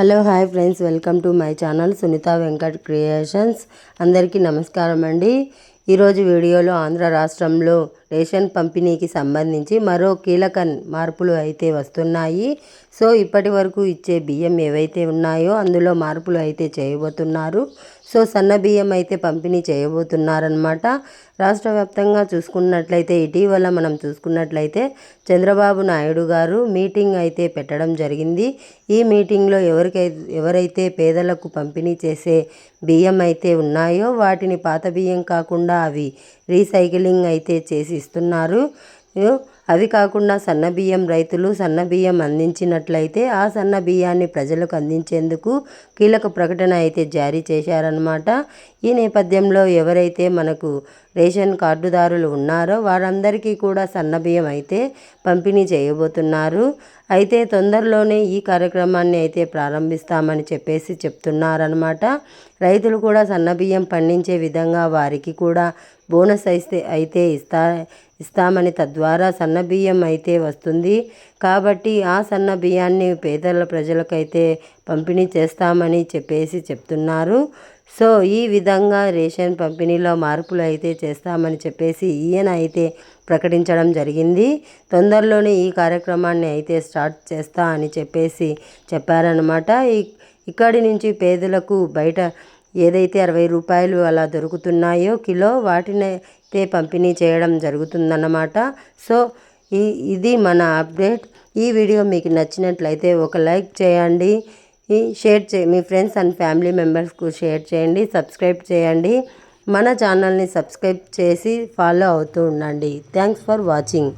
Hello hi friends. Welcome to my channel Sunitha Venkat creations. అందరికీ నమస్కారం అండి. ఈరోజు వీడియోలో ఆంధ్ర రాష్ట్రంలో రేషన్ పంపిణీకి సంబంధించి మరో కీలక మార్పులు అయితే వస్తున్నాయి. సో ఇప్పటి వరకు ఇచ్చే బియ్యం ఏవైతే ఉన్నాయో అందులో మార్పులు అయితే చేయబోతున్నారు. సో సన్న బియ్యం అయితే పంపిణీ చేయబోతున్నారనమాట రాష్ట్ర వ్యాప్తంగా చూసుకున్నట్లయితే ఇటీవల మనం చూసుకున్నట్లయితే చంద్రబాబు నాయుడు గారు మీటింగ్ అయితే పెట్టడం జరిగింది. ఈ మీటింగ్లో ఎవరికైతే ఎవరైతే పేదలకు పంపిణీ చేసే బియ్యం అయితే ఉన్నాయో వాటిని పాత బియ్యం కాకుండా అవి రీసైక్లింగ్ అయితే చేసి ఇస్తున్నారు అవి కాకుండా సన్న బియ్యం రైతులు సన్న బియ్యం అందించినట్లయితే ఆ సన్న బియ్యాన్ని ప్రజలకు అందించేందుకు కీలక ప్రకటన అయితే జారీ చేశారనమాట ఈ నేపథ్యంలో ఎవరైతే మనకు రేషన్ కార్డుదారులు ఉన్నారో వారందరికీ కూడా సన్న బియ్యం అయితే పంపిణీ చేయబోతున్నారు. అయితే తొందరలోనే ఈ కార్యక్రమాన్ని అయితే ప్రారంభిస్తామని చెప్పేసి చెప్తున్నారనమాట రైతులు కూడా సన్న బియ్యం పండించే విధంగా వారికి కూడా బోనస్ అయితే అయితే ఇస్తా ఇస్తామని తద్వారా సన్న బియ్యం అయితే వస్తుంది. కాబట్టి ఆ సన్న బియ్యాన్ని పేదల ప్రజలకైతే పంపిణీ చేస్తామని చెప్పేసి చెప్తున్నారు. సో ఈ విధంగా రేషన్ పంపిణీలో మార్పులు అయితే చేస్తామని చెప్పేసి ఈయన అయితే ప్రకటించడం జరిగింది. తొందరలోనే ఈ కార్యక్రమాన్ని అయితే స్టార్ట్ చేస్తా అని చెప్పేసి చెప్పారనమాట ఇక్కడి నుంచి పేదలకు బయట ఏదైతే అరవై రూపాయలు అలా దొరుకుతున్నాయో కిలో వాటిని అయితే పంపిణీ చేయడం జరుగుతుందన్నమాట. సో ఈ ఇది మన అప్డేట్. ఈ వీడియో మీకు నచ్చినట్లయితే ఒక లైక్ చేయండి. షేర్ చే మీ ఫ్రెండ్స్ అండ్ ఫ్యామిలీ మెంబర్స్కు షేర్ చేయండి సబ్స్క్రైబ్ చేయండి. మన ఛానల్ని సబ్స్క్రైబ్ చేసి ఫాలో అవుతూ ఉండండి. Thanks for watching.